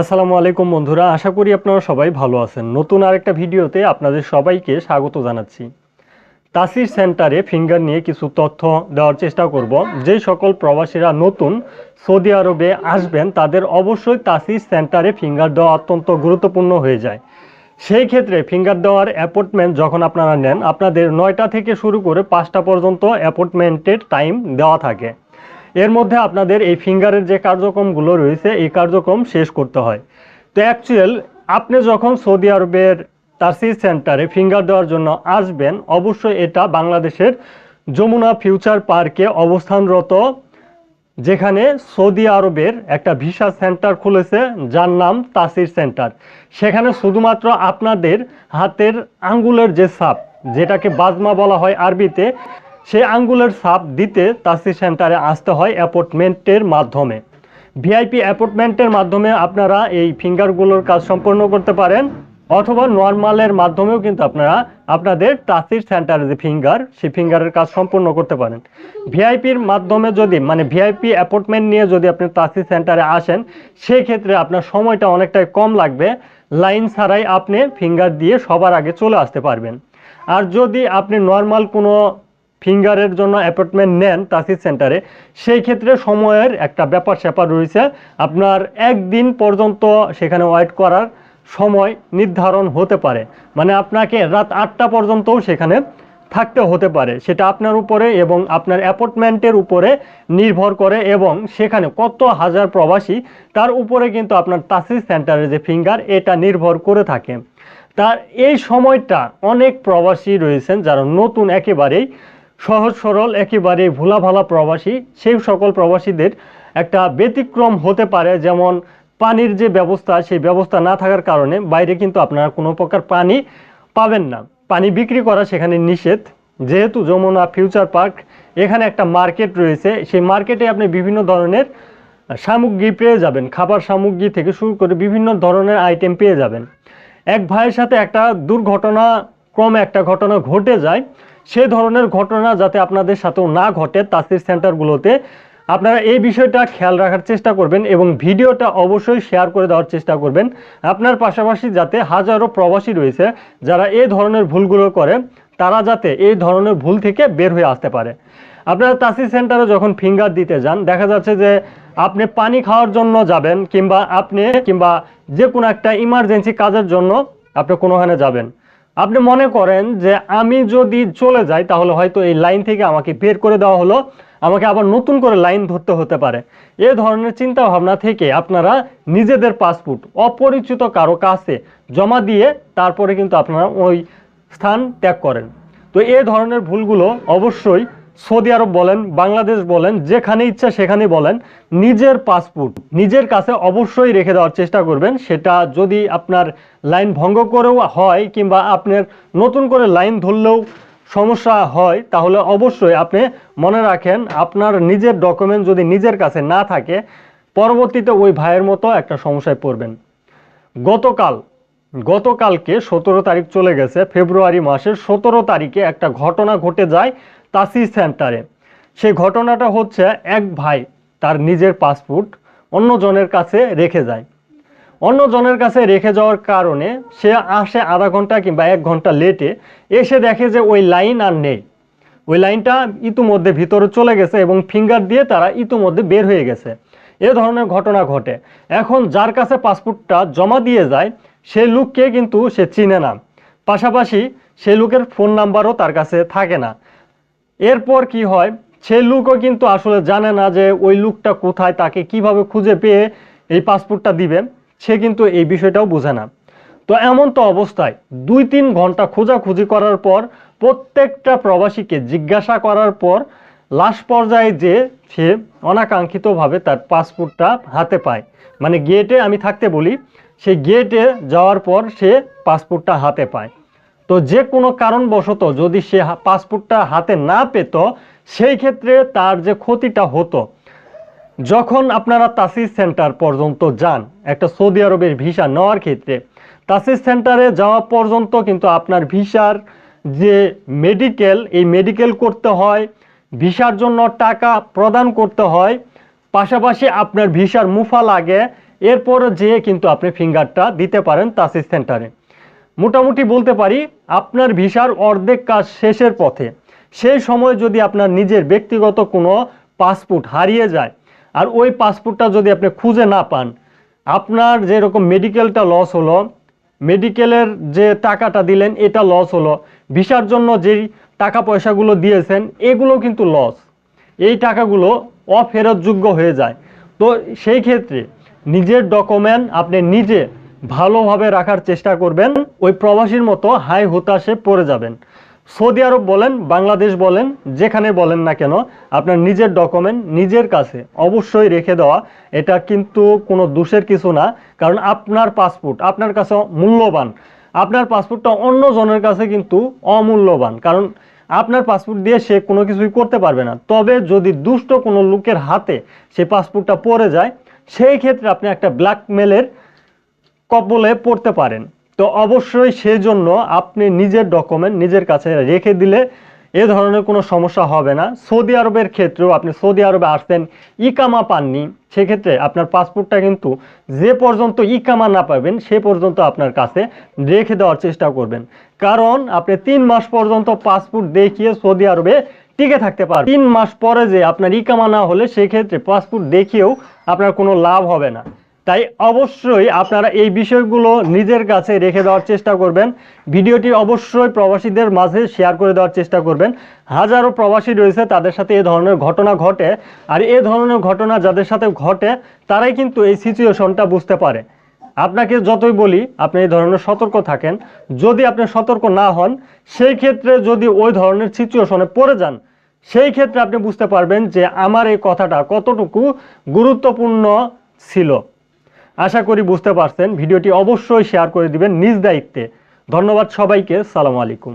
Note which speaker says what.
Speaker 1: আসসালামু আলাইকুম বন্ধুরা, আশা করি আপনারা সবাই ভালো আছেন। নতুন আরেকটা ভিডিওতে আপনাদের সবাইকে স্বাগত জানাচ্ছি। তাসির সেন্টারে ফিঙ্গার নিয়ে কিছু তথ্য দেওয়ার চেষ্টা করব। যেই সকল প্রবাসীরা নতুন সৌদি আরবে আসবেন, তাদের অবশ্যই তাসির সেন্টারে ফিঙ্গার দেওয়া অত্যন্ত গুরুত্বপূর্ণ হয়ে যায়। সেই ক্ষেত্রে ফিঙ্গার দেওয়ার অ্যাপয়েন্টমেন্ট যখন আপনারা নেন, আপনাদের নয়টা থেকে শুরু করে পাঁচটা পর্যন্ত অ্যাপয়েন্টমেন্টের টাইম দেওয়া থাকে। এর মধ্যে আপনাদের এই ফিঙ্গারের যে কার্যক্রমগুলো রয়েছে, এই কার্যক্রম শেষ করতে হয়। তো অ্যাকচুয়াল আপনি যখন সৌদি আরবের তাসি সেন্টারে ফিঙ্গার দেওয়ার জন্য আসবেন, অবশ্যই এটা বাংলাদেশের যমুনা ফিউচার পার্কে অবস্থানরত, যেখানে সৌদি আরবের একটা ভিসা সেন্টার খুলেছে, যার নাম তাসির সেন্টার। সেখানে শুধুমাত্র আপনাদের হাতের আঙ্গুলের যে সাপ যেটাকে বাজমা বলা হয় আরবিতে সেই আঙ্গুলের সাপ দিতে তাসির সেন্টারে আসতে হয় অ্যাপয়েন্টমেন্টের মাধ্যমে। ভিআইপি অ্যাপয়েন্টমেন্টের মাধ্যমে আপনারা এই ফিঙ্গারগুলোর কাজ সম্পন্ন করতে পারেন, অথবা নর্মালের মাধ্যমেও কিন্তু আপনারা আপনাদের তাসির সেন্টারে যে ফিঙ্গার, সেই ফিঙ্গারের কাজ সম্পূর্ণ করতে পারেন। ভিআইপির মাধ্যমে যদি মানে ভিআইপি অ্যাপয়েন্টমেন্ট নিয়ে যদি আপনি তাসির সেন্টারে আসেন সেই ক্ষেত্রে আপনার সময়টা অনেকটাই কম লাগবে। লাইন ছাড়াই আপনি ফিঙ্গার দিয়ে সবার আগে চলে আসতে পারবেন। আর যদি আপনি নর্মাল কোনো ফিঙ্গারের জন্য অ্যাপয়েন্টমেন্ট নেন তাসির সেন্টারে সেই ক্ষেত্রে সময়ের একটা ব্যাপার স্যাপার রয়েছে। আপনার একদিন পর্যন্ত সেখানে ওয়েট করার সময় নির্ধারণ হতে পারে। মানে আপনাকে রাত আটটা পর্যন্তও সেখানে থাকতে হতে পারে। সেটা আপনার উপরে এবং আপনার অ্যাপয়েন্টমেন্টের উপরে নির্ভর করে এবং সেখানে কত হাজার প্রবাসী, তার উপরে কিন্তু আপনার তাসির সেন্টারের যে ফিঙ্গার এটা নির্ভর করে থাকে। তার এই সময়টা অনেক প্রবাসী রয়েছেন যারা নতুন একেবারেই সহজ, সরল, একেবারে ভোলা ভালা প্রবাসী, সেই সকল প্রবাসীদের একটা ব্যতিক্রম হতে পারে, যেমন পানির যে ব্যবস্থা, সেই ব্যবস্থা না থাকার কারণে বাইরে কিন্তু আপনারা কোনো প্রকার পানি পাবেন না। পানি বিক্রি করা সেখানে নিষেধ। যেহেতু যমুনা ফিউচার পার্ক, এখানে একটা মার্কেট রয়েছে। সেই মার্কেটে আপনি বিভিন্ন ধরনের সামগ্রী পেয়ে যাবেন। খাবার সামগ্রী থেকে শুরু করে বিভিন্ন ধরনের আইটেম পেয়ে যাবেন। এক ভাইয়ের সাথে একটা দুর্ঘটনা ক্রমে একটা ঘটনা ঘটে যায়। সে ধরনের ঘটনা যাতে আপনাদের সাথেও না ঘটে তাসির সেন্টারগুলোতে, আপনারা এই বিষয়টা খেয়াল রাখার চেষ্টা করবেন এবং ভিডিওটা অবশ্যই শেয়ার করে দেওয়ার চেষ্টা করবেন। আপনার পাশাপাশি যাতে হাজারো প্রবাসী রয়েছে যারা এই ধরনের ভুলগুলো করে, তারা যাতে এই ধরনের ভুল থেকে বের হয়ে আসতে পারে। আপনারা তাসির সেন্টারে যখন ফিঙ্গার দিতে যান, দেখা যাচ্ছে যে আপনি পানি খাওয়ার জন্য যাবেন কিংবা আপনি কিংবা যে কোনো একটা ইমার্জেন্সি কাজের জন্য আপনি কোনোখানে যাবেন। আপনি মনে করেন যে আমি যদি চলে যাই, তাহলে হয়তো এই লাইন থেকে আমাকে বের করে দেওয়া হলো। আমাকে আবার নতুন করে লাইন ধরতে হতে পারে। এ ধরনের চিন্তা ভাবনা থেকে আপনারা নিজেদের পাসপোর্ট, অপরিচিত কারও কাছে জমা দিয়ে তারপরে কিন্তু আপনারা ওই স্থান ত্যাগ করেন। তো এ ধরনের ভুলগুলো অবশ্যই সৌদি আরব বলেন, বাংলাদেশ বলেন, যেখানে ইচ্ছা সেখানেই বলেন, নিজের পাসপোর্ট নিজের কাছে অবশ্যই রেখে দেওয়ার চেষ্টা করবেন। সেটা যদি আপনার লাইন ভঙ্গ করেও হয় কিংবা আপনার নতুন করে লাইন ধরলেও সমস্যা হয়, তাহলে অবশ্যই আপনি মনে রাখেন, আপনার নিজের ডকুমেন্ট যদি নিজের কাছে না থাকে, পরবর্তীতে ওই ভাইয়ের মতো একটা সমস্যায় পড়বেন। গতকাল, গতকালকে সতেরো তারিখ চলে গেছে, ফেব্রুয়ারি মাসের সতেরো তারিখে একটা ঘটনা ঘটে যায়। তাসি সেন্টারে। সেই ঘটনাটা হচ্ছে এক ভাই তার নিজের পাসপোর্ট অন্য জনের কাছে রেখে যায়। অন্য জনের কাছে রেখে যাওয়ার কারণে সে আসে আধা ঘণ্টা কিংবা এক ঘণ্টা লেটে এসে দেখে যে ওই লাইন আর নেই। ওই লাইনটা ইতিমধ্যে ভিতরে চলে গেছে এবং ফিঙ্গার দিয়ে তারা ইতিমধ্যে বের হয়ে গেছে। এ ধরনের ঘটনা ঘটে। এখন যার কাছে পাসপোর্টটা জমা দিয়ে যায়, সে লোককে কিন্তু সে চিনে না। পাশাপাশি সে লোকের ফোন নাম্বারও তার কাছে থাকে না। এরপর কি হয়? সেই লোকও কিন্তু আসলে জানে না যে ওই লোকটা কোথায়, তাকে কীভাবে খুঁজে পেয়ে এই পাসপোর্টটা দিবে। সে কিন্তু এই বিষয়টাও বোঝে না। তো এমন তো অবস্থায় দুই তিন ঘণ্টা খোঁজাখুঁজি করার পর, প্রত্যেকটা প্রবাসীকে জিজ্ঞাসা করার পর লাস্ট পর্যায়ে যে সে অনাকাঙ্ক্ষিতভাবে তার পাসপোর্টটা হাতে পায়। মানে গেটে আমি থাকতে বলি, সেই গেটে যাওয়ার পর সে পাসপোর্টটা হাতে পায়। তো যে কোনো কারণবশত যদি সে পাসপোর্টটা হাতে না পেত, সেই ক্ষেত্রে তার যে ক্ষতিটা হতো। যখন আপনারা তাসিস সেন্টার পর্যন্ত যান, একটা সৌদি আরবের ভিসা নেওয়ার ক্ষেত্রে, তাসিস সেন্টারে যাওয়া পর্যন্ত কিন্তু আপনার ভিসার যে মেডিকেল, এই মেডিকেল করতে হয়, ভিসার জন্য টাকা প্রদান করতে হয়, পাশাপাশি আপনার ভিসার মুফা লাগে, এরপর যেয়ে কিন্তু আপনি ফিঙ্গারটা দিতে পারেন তাসিস সেন্টারে। মোটামুটি বলতে পারি আপনার ভিসার অর্ধেক কাজ শেষের পথে। সেই সময় যদি আপনার নিজের ব্যক্তিগত কোনো পাসপোর্ট হারিয়ে যায় আর ওই পাসপোর্টটা যদি আপনি খুঁজে না পান, আপনার যেরকম মেডিকেলটা লস হলো, মেডিকেলের যে টাকাটা দিলেন এটা লস হলো, ভিসার জন্য যেই টাকা পয়সাগুলো দিয়েছেন এগুলো কিন্তু লস এই টাকাগুলো অফেরতযোগ্য হয়ে যায়। তো সেই ক্ষেত্রে নিজের ডকুমেন্ট আপনি নিজে ভালোভাবে রাখার চেষ্টা করবেন। ওই প্রবাসীর মতো হাই হতাশে পড়ে যাবেন। সৌদি আরব বলেন, বাংলাদেশ বলেন, যেখানে বলেন না কেন, আপনার নিজের ডকুমেন্ট নিজের কাছে অবশ্যই রেখে দেওয়া। এটা কিন্তু কোনো দোষের কিছু না, কারণ আপনার পাসপোর্ট আপনার কাছে মূল্যবান। আপনার পাসপোর্টটা অন্য জনের কাছে কিন্তু অমূল্যবান, কারণ আপনার পাসপোর্ট দিয়ে সে কোনো কিছুই করতে পারবে না। তবে যদি দুষ্ট কোনো লোকের হাতে সে পাসপোর্টটা পড়ে যায়, সেই ক্ষেত্রে আপনি একটা ব্ল্যাকমেলের কবলে পড়তে পারেন। তো অবশ্যই সেজন্য আপনি নিজের ডকুমেন্ট নিজের কাছে রেখে দিলে এ ধরনের কোনো সমস্যা হবে না। সৌদি আরবের ক্ষেত্রেও আপনি সৌদি আরবে আসছেন ইকামা পাননি, সেক্ষেত্রে আপনার পাসপোর্টটা কিন্তু যে পর্যন্ত ইকামা না পাবেন, সে পর্যন্ত আপনার কাছে রেখে দেওয়ার চেষ্টা করবেন। কারণ আপনি তিন মাস পর্যন্ত পাসপোর্ট দেখিয়ে সৌদি আরবে টিকে থাকতে পারবেন। তিন মাস পরে যে আপনার ইকামা না হলে, সেক্ষেত্রে পাসপোর্ট দেখিয়েও আপনার কোনো লাভ হবে না। তাই অবশ্যই আপনারা এই বিষয়গুলো নিজের কাছে রেখে দেওয়ার চেষ্টা করবেন। ভিডিওটি অবশ্যই প্রবাসীদের মাঝে শেয়ার করে দেওয়ার চেষ্টা করবেন। হাজারো প্রবাসী রয়েছে, তাদের সাথে এ ধরনের ঘটনা ঘটে। আর এ ধরনের ঘটনা যাদের সাথে ঘটে, তারাই কিন্তু এই সিচুয়েশনটা বুঝতে পারে। আপনাকে যতই বলি, আপনি এই ধরনের সতর্ক থাকেন। যদি আপনি সতর্ক না হন, সেই ক্ষেত্রে যদি ওই ধরনের সিচুয়েশনে পড়ে যান, সেই ক্ষেত্রে আপনি বুঝতে পারবেন যে আমার এই কথাটা কতটুকু গুরুত্বপূর্ণ ছিল। আশা করি বুঝতে পারছেন। ভিডিওটি অবশ্যই শেয়ার করে দিবেন নিজ দায়িত্বে। ধন্যবাদ সবাইকে। সালাম আলাইকুম।